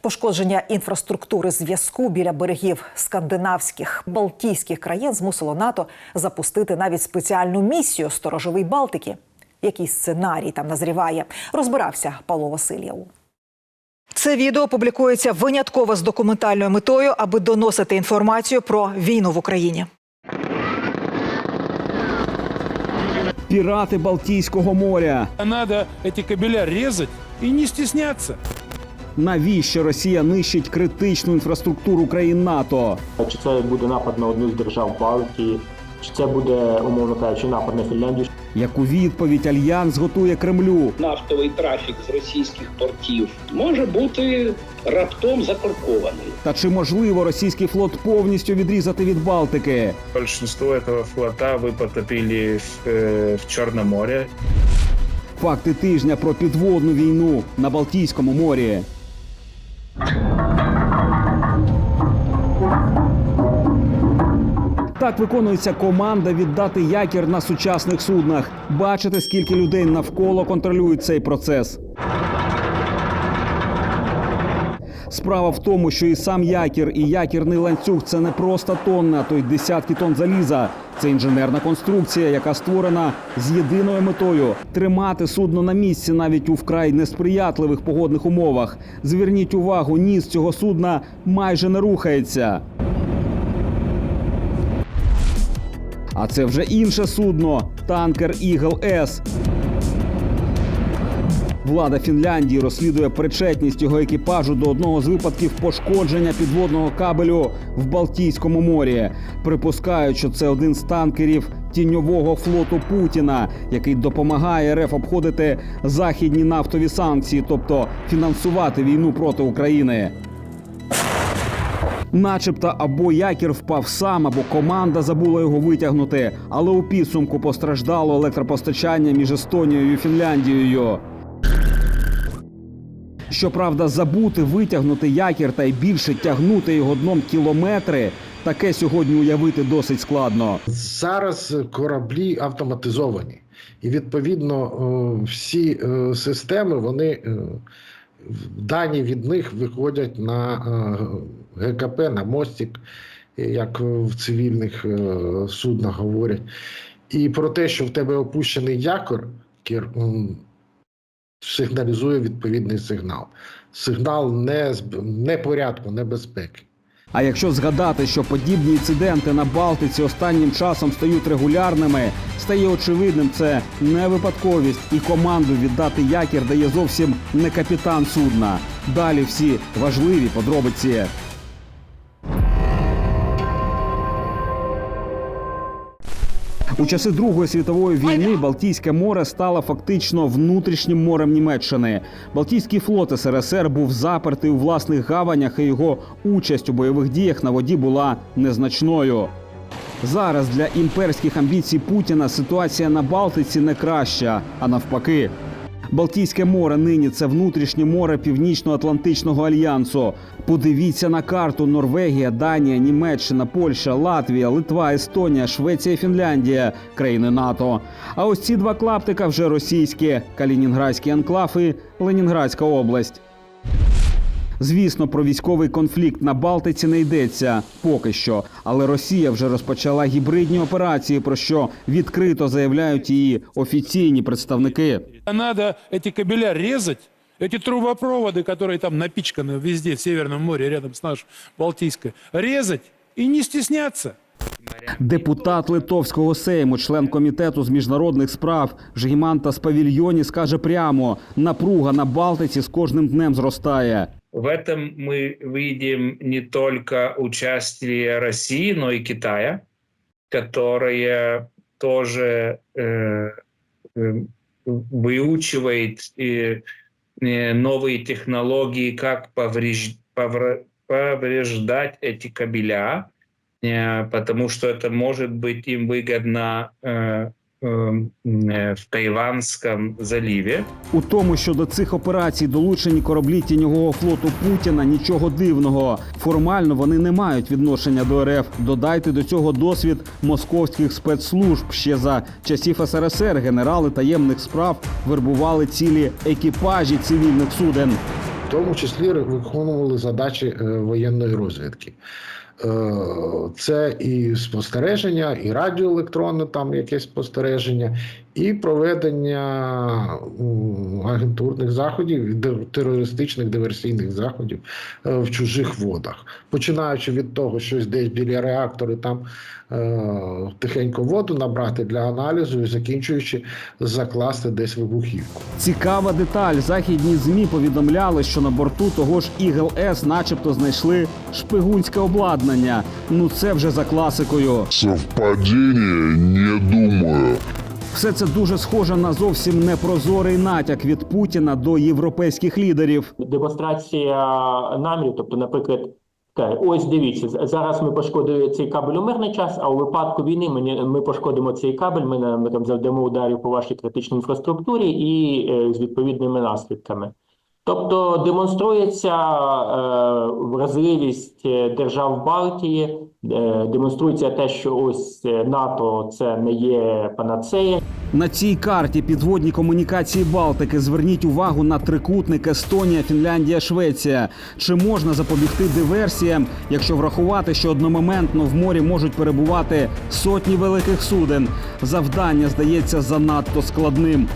Пошкодження інфраструктури зв'язку біля берегів скандинавських балтійських країн змусило НАТО запустити навіть спеціальну місію Сторожовий Балтики. Який сценарій там назріває, розбирався Павло Васильєв. Це відео публікується винятково з документальною метою, аби доносити інформацію про війну в Україні. Пірати Балтійського моря. Надо эти кабеля резать и не стесняться Навіщо Росія нищить критичну інфраструктуру країн НАТО? Чи це буде напад на одну з держав Балтії, чи це буде, умовно кажучи, напад на Фінляндію. Яку відповідь альянс готує Кремлю? нафтовий трафік з російських портів може бути раптом закоркований. Та чи можливо російський флот повністю відрізати від Балтики? Большинство этого флота вы потопили в, э, в Черном море. Факти тижня про підводну війну на Балтійському морі. Так виконується команда віддати якір на сучасних суднах. Бачите, скільки людей навколо контролюють цей процес. Справа в тому, що і сам якір, і якірний ланцюг це не просто тонна, то й десятки тонн заліза. Це інженерна конструкція, яка створена з єдиною метою тримати судно на місці навіть у вкрай несприятливих погодних умовах. Зверніть увагу, ніс цього судна майже не рухається. А це вже інше судно танкер Ігл С. Влада Фінляндії розслідує причетність його екіпажу до одного з випадків пошкодження підводного кабелю в Балтійському морі. Припускають, що це один з танкерів тіньового флоту Путіна, який допомагає РФ обходити західні нафтові санкції, тобто фінансувати війну проти України. Начебто або якір впав сам, або команда забула його витягнути. Але у підсумку постраждало електропостачання між Естонією і Фінляндією. Щоправда, забути витягнути якір та й більше тягнути його дном кілометри. Таке сьогодні уявити досить складно. Зараз кораблі автоматизовані, і відповідно е, всі е, системи вони е, дані від них виходять на е, ГКП, на мостик, як в цивільних е, суднах говорять. І про те, що в тебе опущений якор, сигналізує відповідний сигнал. Сигнал не, зб- непорядку, небезпеки. А якщо згадати, що подібні інциденти на Балтиці останнім часом стають регулярними, стає очевидним, це не випадковість, і команду віддати якір дає зовсім не капітан судна. Далі всі важливі подробиці. У часи Другої світової війни Балтійське море стало фактично внутрішнім морем Німеччини. Балтійський флот СРСР був запертий у власних гаванях, і його участь у бойових діях на воді була незначною. Зараз для імперських амбіцій Путіна ситуація на Балтиці не краща, а навпаки. Балтійське море нині це внутрішнє море Північно-Атлантичного альянсу. Подивіться на карту: Норвегія, Данія, Німеччина, Польща, Латвія, Литва, Естонія, Швеція, Фінляндія країни НАТО. А ось ці два клаптика вже російські: Калінінградський анклав і Ленінградська область. Звісно, про військовий конфлікт на Балтиці не йдеться поки що, але Росія вже розпочала гібридні операції, про що відкрито заявляють її офіційні представники. Надо эти кабеля резать, эти трубопроводы, которые там напичканы везде, в Северном море, рядом с нашей Балтийской, резать и не стесняться. Депутат Литовського сейму, член комітету з міжнародних справ Жгімантас Павільйоні скаже прямо: напруга на Балтиці з кожним днем зростає. В этом мы видим не только участие России, но и Китая, которая тоже э, э, выучивает э, э, новые технологии, как повреж- повр- повреждать эти кабеля, э, потому что это может быть им выгодно в Тайванском заливе. У тому, що до цих операцій долучені кораблі тіньового флоту Путіна, нічого дивного. Формально вони не мають відношення до РФ. Додайте до цього досвід московських спецслужб. Ще за часів СРСР генерали таємних справ вербували цілі екіпажі цивільних суден. в тому числі виконували задачі е, воєнної розвідки. Е, Це і спостереження, і радіоелектронне там якесь спостереження, і проведення агентурних заходів, терористичних диверсійних заходів е, в чужих водах, починаючи від того, що десь біля реактори там е, тихенько воду набрати для аналізу, і закінчуючи закласти десь вибухівку. Цікава деталь. Західні змі повідомляли, що на борту того ж Ігл С, начебто, знайшли шпигунське обладнання. Ну це вже за класикою. Совпадение? Не думаю. Все це дуже схоже на зовсім непрозорий натяк від Путіна до європейських лідерів. демонстрація намірів, тобто, наприклад, ось дивіться, зараз ми пошкодили цей кабель у мирний час, а у випадку війни ми, ми пошкодимо цей кабель, ми, ми там завдамо ударів по вашій критичній інфраструктурі і е, з відповідними наслідками. Тобто демонструється е, вразливість е, держав Балтії, е, демонструється те, що ось е, НАТО це не є панацея, На цій карті підводні комунікації Балтики зверніть увагу на трикутник Естонія, Фінляндія, Швеція. Чи можна запобігти диверсіям, якщо врахувати, що одномоментно в морі можуть перебувати сотні великих суден? Завдання здається занадто складним.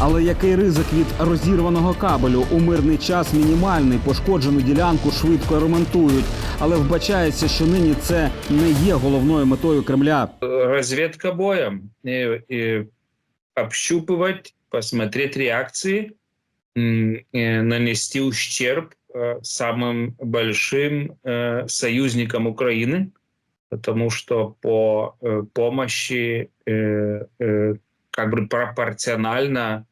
Але який ризик від розірваного кабелю у мирний час мінімальний, пошкоджену ділянку швидко ремонтують. Але вбачається, що нині це не є головною метою Кремля. разведка боем, и, и общупывать, посмотреть реакции, м, э, нанести ущерб э, самым большим э, союзникам Украины, потому что по э, помощи э, э, как бы пропорционально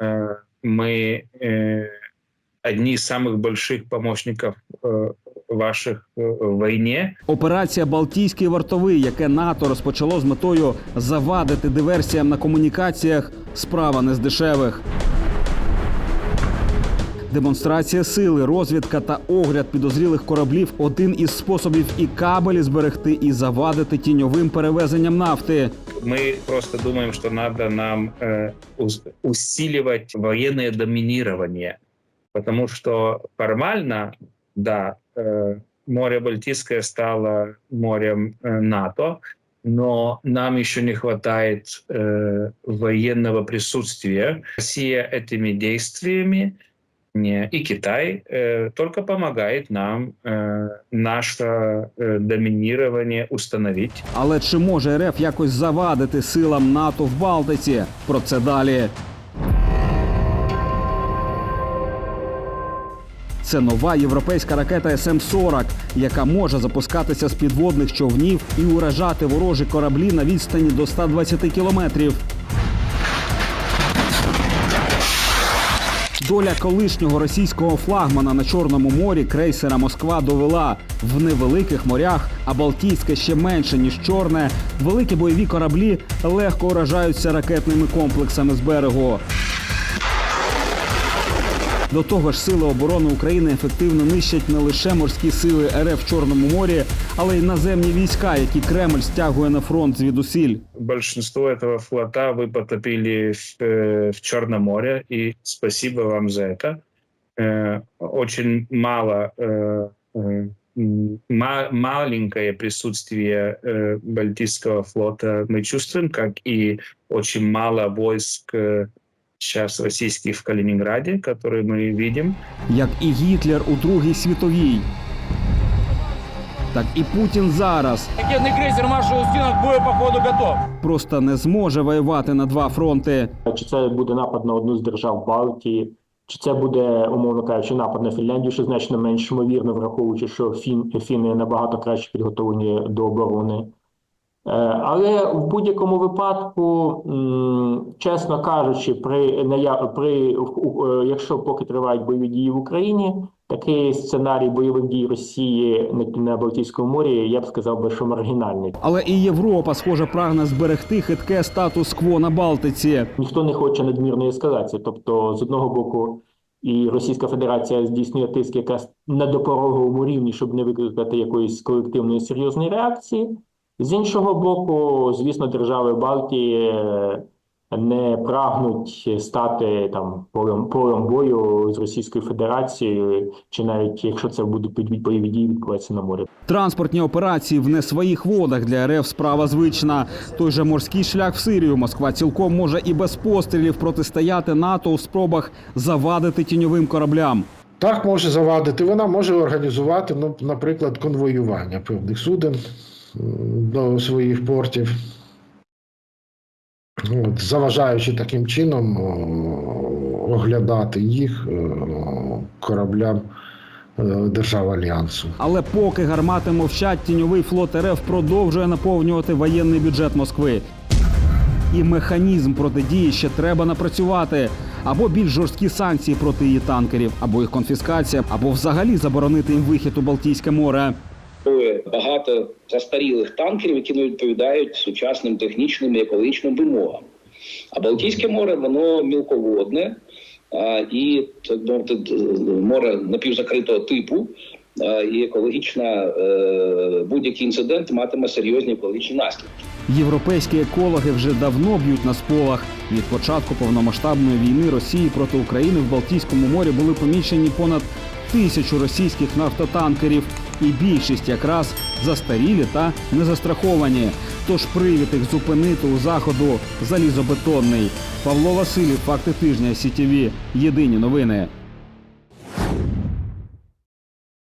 э, мы э, одни из самых больших помощников э, ваших э, в войне. Операція Балтійський вартовий, яке НАТО розпочало з метою завадити диверсіям на комунікаціях, справа не з дешевих. Демонстрація сили, розвідка та огляд підозрілих кораблів один із способів і кабелі зберегти, і завадити тіньовим перевезенням нафти. Мы просто думаем, что надо нам э, ус- усиливать военное доминирование, потому что формально, да, э, море Балтийское стало морем э, НАТО, но нам еще не хватает э, военного присутствия. Россия этими действиями не, и Китай э, только помогает нам э, наше э, доминирование установить. Але чи може РФ якось завадити силам НАТО в Балтиці? Про це далі. Це нова європейська ракета СМ-40, яка може запускатися з підводних човнів і уражати ворожі кораблі на відстані до 120 кілометрів. Доля колишнього російського флагмана на Чорному морі крейсера Москва довела в невеликих морях, а Балтійське ще менше ніж Чорне. Великі бойові кораблі легко уражаються ракетними комплексами з берегу. До того ж, сили оборони України ефективно нищать не лише морські сили РФ в Чорному морі, але й наземні війська, які Кремль стягує на фронт звідусіль. большинство этого флота вы потопили в, э, в Черном море, и спасибо вам за это. Э, Очень мало, э, э, м, ма- маленькое присутствие э, Балтийского флота мы чувствуем, как и очень мало войск э, сейчас российских в Калининграде, которые мы видим. як і Гітлер у Другій світовій. Так і Путін зараз Ракетный крейсер маршал Устинов к бою по ходу готов. просто не зможе воювати на два фронти. Чи це буде напад на одну з держав Балтії, чи це буде, умовно кажучи, напад на Фінляндію, що значно менш ймовірно, враховуючи, що фін, фіни набагато краще підготовлені до оборони. Е, Але в будь-якому випадку, чесно кажучи, при, при е, якщо поки тривають бойові дії в Україні, такий сценарій бойових дій Росії на, на Балтійському морі, я б сказав би, що маргінальний. Але і Європа, схоже, прагне зберегти хитке статус-кво на Балтиці. ніхто не хоче надмірної ескалації. Тобто, з одного боку, і Російська Федерація здійснює тиск якраз на допороговому рівні, щоб не викликати якоїсь колективної серйозної реакції. З іншого боку, звісно, держави Балтії е, не прагнуть стати там полем, полем бою з Російською Федерацією, чи навіть якщо це будуть бойові дії відбуватися на морі. Транспортні операції в не своїх водах для РФ справа звична. Той же морський шлях в Сирію Москва цілком може і без пострілів протистояти НАТО у спробах завадити тіньовим кораблям. Так може завадити. Вона може організувати, ну, наприклад, конвоювання певних суден до своїх портів, От, заважаючи таким чином оглядати їх кораблям е, держав Альянсу. Але поки гармати мовчать, тіньовий флот РФ продовжує наповнювати воєнний бюджет Москви. І механізм протидії ще треба напрацювати. Або більш жорсткі санкції проти її танкерів, або їх конфіскація, або взагалі заборонити їм вихід у Балтійське море. Існує багато застарілих танкерів, які не відповідають сучасним технічним і екологічним вимогам. А Балтійське море воно мілководне і так мовити, море напівзакритого типу. І екологічна е, будь-який інцидент матиме серйозні екологічні наслідки. Європейські екологи вже давно б'ють на сполах. Від початку повномасштабної війни Росії проти України в Балтійському морі були помічені понад тисячу російських нафтотанкерів, і більшість якраз застарілі та незастраховані. Тож привід їх зупинити у заходу залізобетонний. Павло Василів, факти тижня СІТІВІ. Єдині новини.